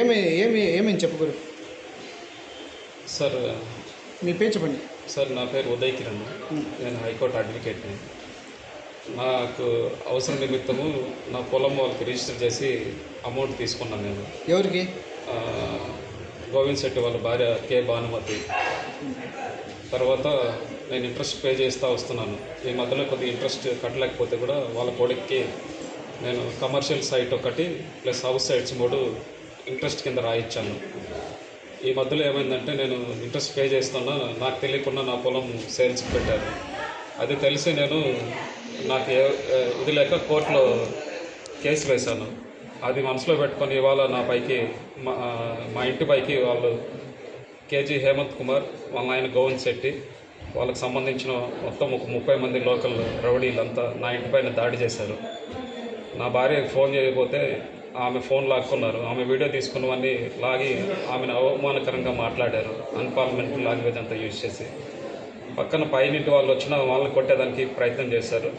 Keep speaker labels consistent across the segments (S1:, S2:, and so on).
S1: ఏమి ఏమి ఏమేమి చెప్పకూడదు
S2: సార్
S1: మీ పేరు చెప్పండి.
S2: సార్ నా పేరు ఉదయ్ కిరణ్. నేను హైకోర్టు అడ్వకేట్ని నాకు అవసరం నిమిత్తము నా పొలం వాళ్ళకి రిజిస్టర్ చేసి అమౌంట్ తీసుకున్నాను నేను.
S1: ఎవరికి?
S2: గోవింద్ శెట్టి వాళ్ళ భార్య కె భానుమతి. తర్వాత నేను ఇంట్రెస్ట్ పే చేస్తూ వస్తున్నాను. ఈ మధ్యలో కొద్దిగా ఇంట్రెస్ట్ కట్టలేకపోతే కూడా వాళ్ళ కొడుక్కి నేను కమర్షియల్ సైట్ ఒకటి ప్లస్ హౌస్ సైట్స్ మూడు ఇంట్రెస్ట్ కింద రాయించాను ఈ మధ్యలో ఏమైందంటే నేను ఇంట్రెస్ట్ పే చేస్తున్నా నాకు తెలియకుండా నా పొలం సేల్స్ పెట్టారు. అది తెలిసి నేను నాకు ఏ- ఇది లేక కోర్టులో కేసు వేశాను. అది మనసులో పెట్టుకొని ఇవాళ నా పైకి మా మా ఇంటి పైకి వాళ్ళు కేజీ హేమంత్ కుమార్ వాళ్ళ ఆయన గోవింద్ శెట్టి వాళ్ళకి సంబంధించిన మొత్తం ఒక ముప్పై మంది లోకల్ రౌడీలంతా నా ఇంటి పైన దాడి చేశారు. నా భార్యకి ఫోన్ చేయకపోతే ఆమె ఫోన్ లాక్కున్నారు. ఆమె వీడియో తీసుకున్నవన్నీ లాగి ఆమెను అవమానకరంగా మాట్లాడారు. అన్పార్లమెంట్ లాంగ్వేజ్ అంతా యూజ్ చేసి. పక్కన పైనింటి వాళ్ళు వచ్చిన వాళ్ళని కొట్టేదానికి ప్రయత్నం చేశారు.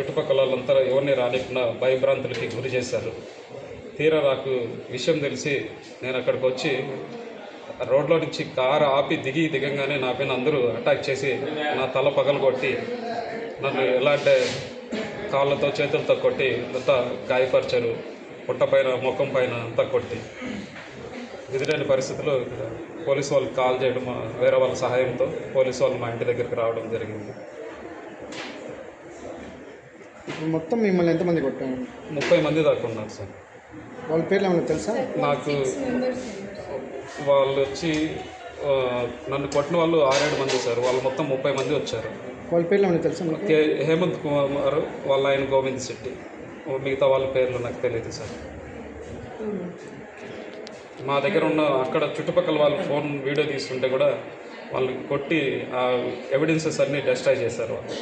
S2: చుట్టుపక్కల వాళ్ళంతా ఎవరిని రానికుండా భయభ్రాంతులకి గురి చేశారు. తీరా నాకు విషయం తెలిసి నేను అక్కడికి వచ్చి రోడ్లో నుంచి కారు ఆపి దిగి దిగంగానే నా పైన అందరూ అటాక్ చేసి నా తల పగలగొట్టి నన్ను ఎలా అంటే కాళ్ళతో చేతులతో కొట్టి అంతా గాయపరిచారు. పుట్ట పైన ముఖం పైన అంతా కొట్టి ఎదురైన పరిస్థితుల్లో ఇక్కడ పోలీసు వాళ్ళకి కాల్ చేయడం వేరే వాళ్ళ సహాయంతో పోలీసు వాళ్ళు మా ఇంటి దగ్గరికి రావడం జరిగింది.
S1: ఇప్పుడు మొత్తం మిమ్మల్ని ఎంతమంది కొట్టాము
S2: ముప్పై మంది దాకా ఉన్నారు సార్.
S1: వాళ్ళ పేర్లు ఏమైనా తెలుసా?
S2: నాకు వాళ్ళు వచ్చి నన్ను కొట్టిన వాళ్ళు ఆరేడు మంది సార్. వాళ్ళు మొత్తం ముప్పై మంది వచ్చారు.
S1: వాళ్ళ పేర్లు ఏమైనా తెలుసా
S2: హేమంత్ కుమార్ వాళ్ళ ఆయన గోవింద్ శెట్టి. మిగతా వాళ్ళ పేర్లు నాకు తెలియదు సార్. మా దగ్గర ఉన్న అక్కడ చుట్టుపక్కల వాళ్ళు ఫోన్ వీడియో తీసుకుంటే కూడా వాళ్ళు కొట్టి ఆ ఎవిడెన్సెస్ అన్నీ డెస్ట్రాయ్ చేశారు వాళ్ళు.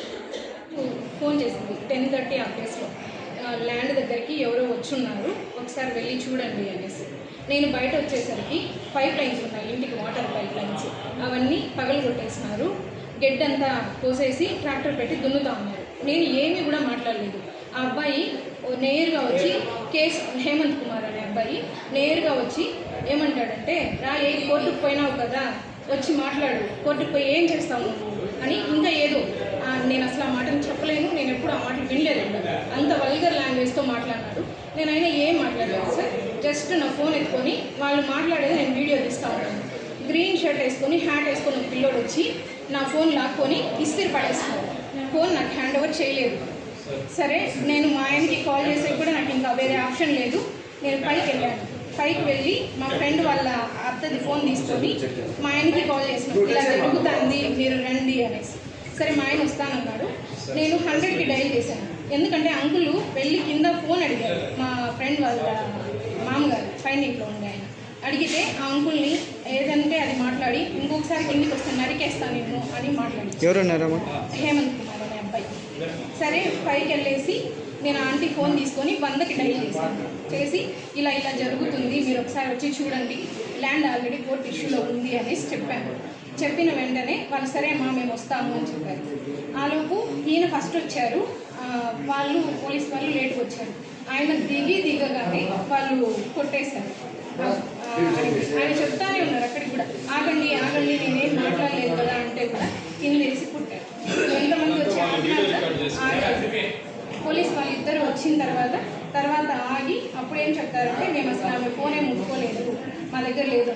S3: ఫోన్ చేసింది. టెన్ థర్టీ ఆ ప్లేస్లో. ల్యాండ్ దగ్గరికి ఎవరో వచ్చున్నారు. ఒకసారి వెళ్ళి చూడండి అనేసి. నేను బయట వచ్చేసరికి పైప్ లైన్స్ ఉన్నాయి. ఇంటికి వాటర్ పైప్ లైన్స్. అవన్నీ పగలు కొట్టేసినారు గెడ్డంతా కోసేసి ట్రాక్టర్ పెట్టి దున్నుతా ఉన్నారు. నేను ఏమీ కూడా మాట్లాడలేదు. ఆ అబ్బాయి నేరుగా వచ్చి కేసు హేమంత్ కుమార్ అనే అబ్బాయి నేరుగా వచ్చి ఏమంటాడంటే రా ఏ కోర్టుకు పోయినావు కదా వచ్చి మాట్లాడు కోర్టుకు పోయి ఏం చేస్తావు అని ఇంకా ఏదో నేను అసలు ఆ మాటను చెప్పలేను నేను ఎప్పుడు ఆ మాటలు వినలేదండి. అంత వల్గర్ లాంగ్వేజ్తో మాట్లాడినాడు. నేనైనా ఏం మాట్లాడలేదు సార్ జస్ట్ నా ఫోన్ ఎత్తుకొని వాళ్ళు మాట్లాడేది నేను వీడియో తీస్తా ఉన్నాను. గ్రీన్ షర్ట్ వేసుకొని హ్యాట్ వేసుకొని పిల్లోడు వచ్చి నా ఫోన్ లాక్కొని ఇస్తిరి పడేసుకున్నాడు ఫోన్ నాకు హ్యాండ్ ఓవర్ చేయలేదు. సరే నేను మా ఆయనకి కాల్ చేసే కూడా నాకు ఇంకా వేరే ఆప్షన్ లేదు. నేను పైకి వెళ్ళాను. పైకి వెళ్ళి మా ఫ్రెండ్ వాళ్ళ అత్తది ఫోన్ తీసుకొని మా ఆయనకి కాల్ చేసిన. ఇలా జరుగుతుంది మీరు రండి అనేసి. సరే మా ఆయన వస్తానన్నాడు. నేను హండ్రెడ్కి డైల్ చేశాను. ఎందుకంటే అంకుల్ వెళ్ళి కింద ఫోన్ అడిగారు మా ఫ్రెండ్ వాళ్ళ మామగారు ఇంట్లో ఉండే ఆయన. అడిగితే ఆ అంకుల్ని ఏదంటే అది మాట్లాడి ఇంకొకసారి కిందికి వస్తే నరికేస్తాను నేను అని మాట్లాడి హేమంత్. సరే పైకి వెళ్ళేసి నేను ఆంటీ ఫోన్ తీసుకొని వందకి డైల్ చేశాను. చేసి ఇలా ఇలా జరుగుతుంది మీరు ఒకసారి వచ్చి చూడండి. ల్యాండ్ ఆల్రెడీ కోర్ట్ ఇష్యూలో ఉంది అనేసి చెప్పాను. చెప్పిన వెంటనే వాళ్ళు సరే మా మేము వస్తాము అని చెప్పారు. ఆలోపు ఈయన ఫస్ట్ వచ్చారు. వాళ్ళు పోలీస్ వాళ్ళు లేట్గా వచ్చారు. ఆయన దిగి దిగగానే వాళ్ళు కొట్టేశారు. ఆయన చెప్తానే ఉన్నారు అక్కడికి కూడా. ఆగండి ఆగండి నేనేం మాట్లాడలేదు కదా అంటే కూడా కింద వేసి పుట్టారు ఎంతమంది వచ్చి ఆగినారు. ఆగారు. పోలీస్ వచ్చిన తర్వాత తర్వాత ఆగి అప్పుడు ఏం చెప్తారంటే మేము అసలు ఆమె ఫోన్ ఏం ముట్టుకోలేదు. మా దగ్గర లేదు.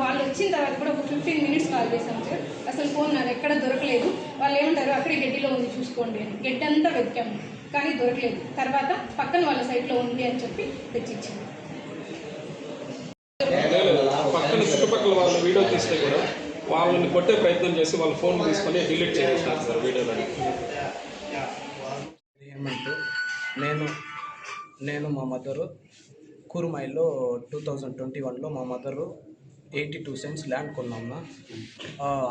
S3: వాళ్ళు వచ్చిన తర్వాత కూడా ఒక ఫిఫ్టీన్ మినిట్స్ కాల్ చేశాం సార్. అసలు ఫోన్ నాకు ఎక్కడ దొరకలేదు. వాళ్ళు ఏమంటారు అక్కడే గడ్డిలో ఉంది చూసుకోండి అని. గడ్డి అంతా వెతికాము కానీ దొరకలేదు. తర్వాత పక్కన వాళ్ళ సైడ్లో ఉంది అని చెప్పి తెచ్చిచ్చాము
S2: పక్కన చుట్టుపక్కల వాళ్ళు వీడియో తీస్తే కూడా వాళ్ళని కొట్టే ప్రయత్నం చేసి వాళ్ళ ఫోన్ తీసుకొని డిలీట్ చేసేసినారు సార్ వీడియోలని
S4: నేను నేను మా మదరు కూరుమాయిలో టూ థౌజండ్ ట్వంటీ వన్లో మా mother eighty two cents land కొన్నాము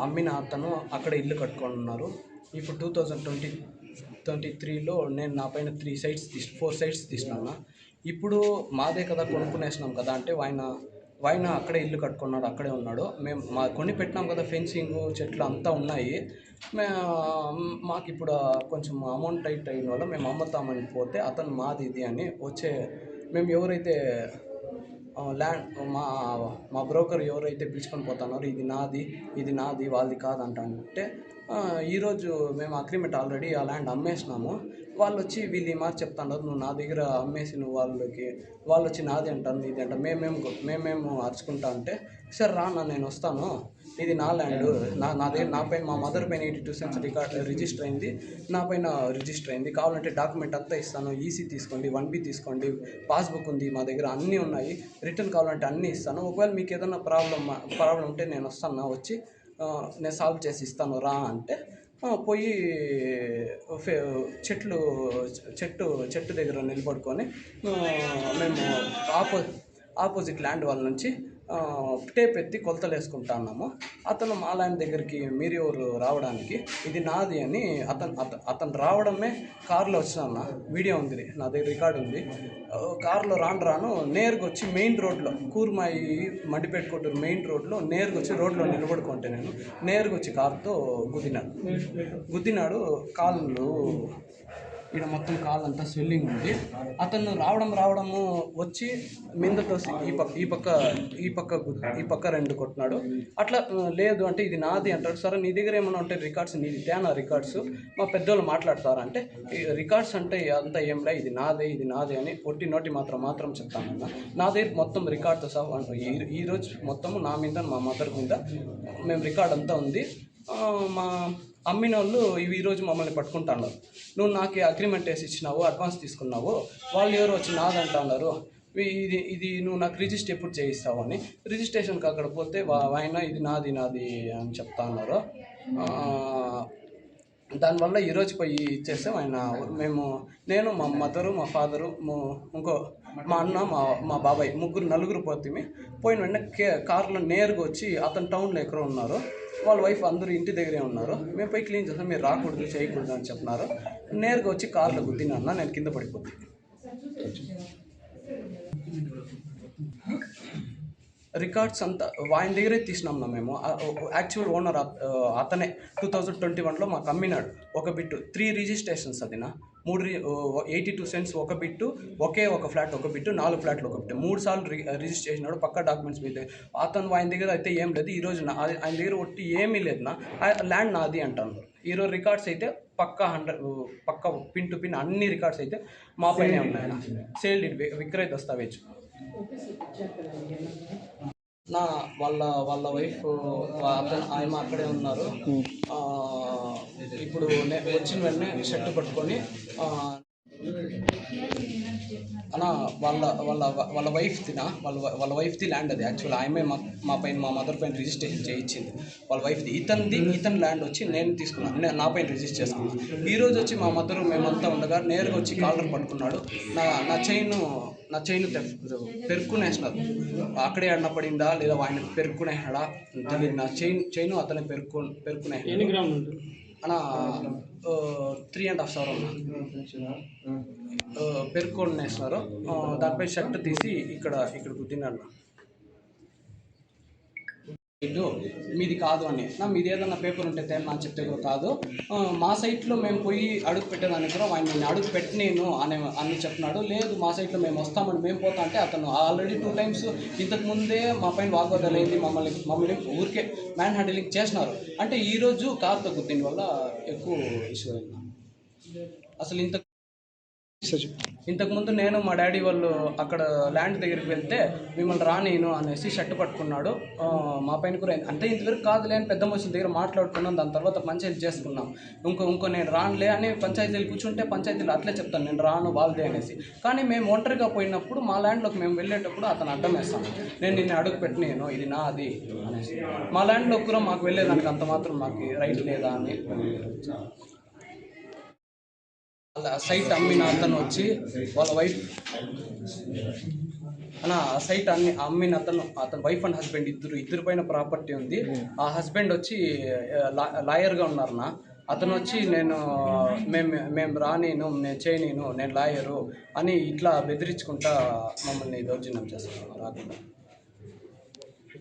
S4: అమ్మిన అతను అక్కడ ఇల్లు కట్టుకొని ఉన్నారు ఇప్పుడు టూ థౌజండ్ ట్వంటీ ట్వంటీ త్రీలో నేను నా పైన త్రీ సైట్స్ తీసు ఫోర్ సైట్స్ తీసుకున్నాను ఇప్పుడు మాదే కదా కొనుక్కునేసినాం కదా అంటే ఆయన ఆయన అక్కడే ఇల్లు కట్టుకున్నాడు అక్కడే ఉన్నాడు. మేము మా కొని పెట్టినాం కదా ఫెన్సింగ్ చెట్లు అంతా ఉన్నాయి. మే మాకు ఇప్పుడు కొంచెం అమౌంట్ టైట్ అయిన వల్ల మేము అమ్ముతామని పోతే అతను మాది ఇది అని వచ్చే మేము ఎవరైతే ల్యాండ్ మా మా బ్రోకర్ ఎవరైతే పిలుచుకొని పోతున్నారో ఇది నాది ఇది నాది వాళ్ళది కాదంట అంటే ఈరోజు మేము అగ్రిమెంట్ ఆల్రెడీ ఆ ల్యాండ్ అమ్మేసినాము. వాళ్ళు వచ్చి వీళ్ళు ఈ మాట చెప్తున్నారు నువ్వు నా దగ్గర అమ్మేసి నువ్వు వాళ్ళకి వాళ్ళు వచ్చి నాది అంటారు నీది అంట మేమేం మేమేమో అరుచుకుంటా అంటే సరే రానా నేను వస్తాను ఇది నా ల్యాండ్ నా నా దగ్గర నా పైన మా మదర్ పైన eighty two cents record register అయింది నా పైన రిజిస్టర్ అయింది కావాలంటే డాక్యుమెంట్ అంతా ఇస్తాను ఈసీ తీసుకోండి వన్ బి తీసుకోండి పాస్బుక్ ఉంది మా దగ్గర అన్నీ ఉన్నాయి రిటర్న్ కావాలంటే అన్నీ ఇస్తాను ఒకవేళ మీకు ఏదైనా ప్రాబ్లం ప్రాబ్లం ఉంటే నేను వస్తాను వచ్చి నేను సాల్వ్ చేసి ఇస్తాను రా అంటే పోయి చెట్లు చెట్టు చెట్టు దగ్గర నిలబడుకొని మేము ఆపో ఆపోజిట్ ల్యాండ్ వాళ్ళ నుంచి టేప్ ఎత్తి కొలతలు వేసుకుంటా ఉన్నాము. అతను మా దగ్గరికి మీరు ఎవరు రావడానికి ఇది నాది అని అతను అతను రావడమే కారులో వచ్చిన వీడియో ఉంది నా దగ్గర రికార్డు ఉంది. కారులో రాను రాను నేరుగా వచ్చి మెయిన్ రోడ్లో కూర్మాయి మడిపెట్టుకుంటున్న కొట్టూరు మెయిన్ రోడ్లో నేరుగా వచ్చి రోడ్లో నిలబడుకుంటే నేను నేరుగా వచ్చి కారుతో గుద్దినాడు గుద్దినాడు కాళ్ళు ఇక్కడ మొత్తం కాళ్ళంతా స్వెల్లింగ్ ఉంది. అతను రావడం రావడము వచ్చి మిందతో ఈ పక్క ఈ పక్క ఈ పక్క ఈ పక్క రెండు కొట్టినాడు. అట్లా లేదు అంటే ఇది నాది అంటాడు. సరే నీ దగ్గర ఏమైనా ఉంటే రికార్డ్స్ నీది తేనా రికార్డ్స్. మా పెద్దోళ్ళు మాట్లాడతారు అంటే ఈ రికార్డ్స్ అంటే అంతా ఏంలే ఇది నాదే ఇది నాదే అని ఒట్టి నోటి మాత్రం మాత్రం చెప్తానన్న నా దగ్గర మొత్తం రికార్డ్తో సహా ఈ ఈ రోజు మొత్తము నా మీద మా మదర్ మీద మేము రికార్డ్ అంతా ఉంది. మా అమ్మిన వాళ్ళు ఇవి ఈరోజు మమ్మల్ని పట్టుకుంటున్నారు. నువ్వు నాకు అగ్రిమెంట్ వేసి ఇచ్చినావు అడ్వాన్స్ తీసుకున్నావు వాళ్ళు ఎవరు వచ్చి నాదంటున్నారు. ఇది ఇది నువ్వు నాకు రిజిస్టర్ ఎప్పుడు చేయిస్తావు అని. రిజిస్ట్రేషన్కి అక్కడ పోతే వా- ఆయన ఇది నాది నాది అని చెప్తా ఉన్నారు దానివల్ల ఈరోజు పోయి ఇచ్చేస్తాం ఆయన. మేము నేను మా మదరు మా ఫాదరు ఇంకో మా అన్న మా మా బాబాయ్ ముగ్గురు నలుగురు పోతే పోయిన వెంటనే కే కార్లో నేరుగా వచ్చి అతను టౌన్లో ఎక్కడో ఉన్నారు. వాళ్ళ వైఫ్ అందరూ ఇంటి దగ్గరే ఉన్నారు. మేము పోయి క్లీన్ చేస్తాం మీరు రాకూడదు చేయకూడదు అని చెప్పినారు. నేరుగా వచ్చి కార్లో గుద్దినా నేను కింద పడిపోతుంది రికార్డ్స్ అంతా ఆయన దగ్గరే తీసినాం నా మేము. యాక్చువల్ ఓనర్ అతనే. టూ థౌజండ్ ట్వంటీ వన్లో మాకు అమ్మినాడు. ఒక బిట్టు త్రీ రిజిస్ట్రేషన్స్ అదినా మూడు ఎయిటీ టూ సెంట్స్ ఒక బిట్టు ఒకే ఒక ఫ్లాట్ ఒక బిట్టు నాలుగు ఫ్లాట్లు ఒక బిట్టు మూడు సార్లు రి రిజిస్టర్ చేసినాడు పక్క డాక్యుమెంట్స్ మీద. అతను ఆయన దగ్గర అయితే ఏం లేదు. ఈ రోజు నా ఆయన ఆయన దగ్గర ఒట్టి ఏమీ లేదు నా. ల్యాండ్ నాది అంటాను. ఈరోజు రికార్డ్స్ అయితే పక్క హండ్రెడ్ పక్క పిన్ టు పిన్ అన్ని రికార్డ్స్ అయితే మా పైనే ఉన్నాయి సేల్ డీడ్ విక్రయ దస్తావేజ్. నా వాళ్ళ వాళ్ళ వైఫ్ అతను ఆయన అక్కడే ఉన్నారు. ఇప్పుడు వచ్చిన వెంటనే షర్ట్ పట్టుకొని అనా వాళ్ళ వాళ్ళ వాళ్ళ వైఫ్ తినా వాళ్ళ వాళ్ళ వైఫ్ది ల్యాండ్ అది. యాక్చువల్ ఆమె మా మా పైన మా మదర్ పైన రిజిస్ట్రేషన్ చేయించింది. వాళ్ళ వైఫ్ది ఇతనిది ఇతని ల్యాండ్ వచ్చి నేను తీసుకున్నాను నేను నా పైన రిజిస్టర్ చేసుకున్నాను ఈరోజు వచ్చి మా మదర్ మేమంతా ఉండగా నేరుగా వచ్చి కాలర్ పట్టుకున్నాడు. నా నా చైన్ నా చైన్ పెరుక్కునేసినారు అక్కడే అన్న పడిందా లేదా ఆయన పెరుక్కునేసినాడా తెలియదు నా చైన్ చైన్ అతనే పెరుక్కు పెరుక్కునే అన్న త్రీ అండ్ హాఫ్ సవర్ పెరుక్కొని వేసినారు ఆ, దానిపై షర్ట్ తీసి ఇక్కడ ఇక్కడ గుద్దినాడు ఇల్లు మీది కాదు అని. నా మీది ఏదన్నా పేపర్ ఉంటే తేమా అని చెప్తే కూడా కాదు. మా సైట్లో మేము పోయి అడుగు పెట్టేదానికి కూడా ఆయన నేను అడుగు పెట్టినేను అని అని చెప్తున్నాడు. లేదు మా సైట్లో మేము వస్తామని మేము పోతా అంటే అతను ఆల్రెడీ టూ టైమ్స్ ఇంతకు ముందే మా పైన వాగ్వాదాలు అయింది. మమ్మల్ని మమ్మల్ని ఊరికే మ్యాన్ హ్యాండిలింగ్ చేసినారు. అంటే ఈరోజు కార్ గుద్దిన వల్ల ఎక్కువ ఇష్యూ అయింది. అసలు ఇంత ఇంతకుముందు నేను మా డాడీ వాళ్ళు అక్కడ ల్యాండ్ దగ్గరికి వెళ్తే మిమ్మల్ని రానేను అనేసి షర్ట్ పట్టుకున్నాడు. మా పైన కూడా అంటే ఇంతవరకు కాదులే అని పెద్ద మనుషుల దగ్గర మాట్లాడుకున్నాం. దాని తర్వాత పంచాయతీ చేసుకున్నాం. ఇంకో ఇంకో నేను రానులే అని పంచాయతీలు కూర్చుంటే పంచాయతీలు అట్లే చెప్తాను. నేను రాను వాళ్ళదే అనేసి. కానీ మేము ఒంటరిగా పోయినప్పుడు మా ల్యాండ్లోకి మేము వెళ్ళేటప్పుడు అతను అడ్డం వేస్తాను. నేను నిన్ను అడుగు పెట్టినాను ఇది నాది అనేసి. మా ల్యాండ్లో కూడా మాకు వెళ్ళేదానికి అంత మాత్రం మాకు రైట్ లేదా అని. వాళ్ళ సైట్ అమ్మిన అతను వచ్చి వాళ్ళ వైఫ్ అన్నా ఆ సైట్ అన్ని అమ్మిన అతను అతని వైఫ్ అండ్ హస్బెండ్ ఇద్దరు ఇద్దరి పైన ప్రాపర్టీ ఉంది. ఆ హస్బెండ్ వచ్చి లా లాయర్గా ఉన్నారన్న. అతను వచ్చి నేను మేము మేము రానేను నేను చేయనీను నేను లాయరు అని ఇట్లా బెదిరించుకుంటా మమ్మల్ని దౌర్జన్యం చేస్తున్నాను రాకుండా.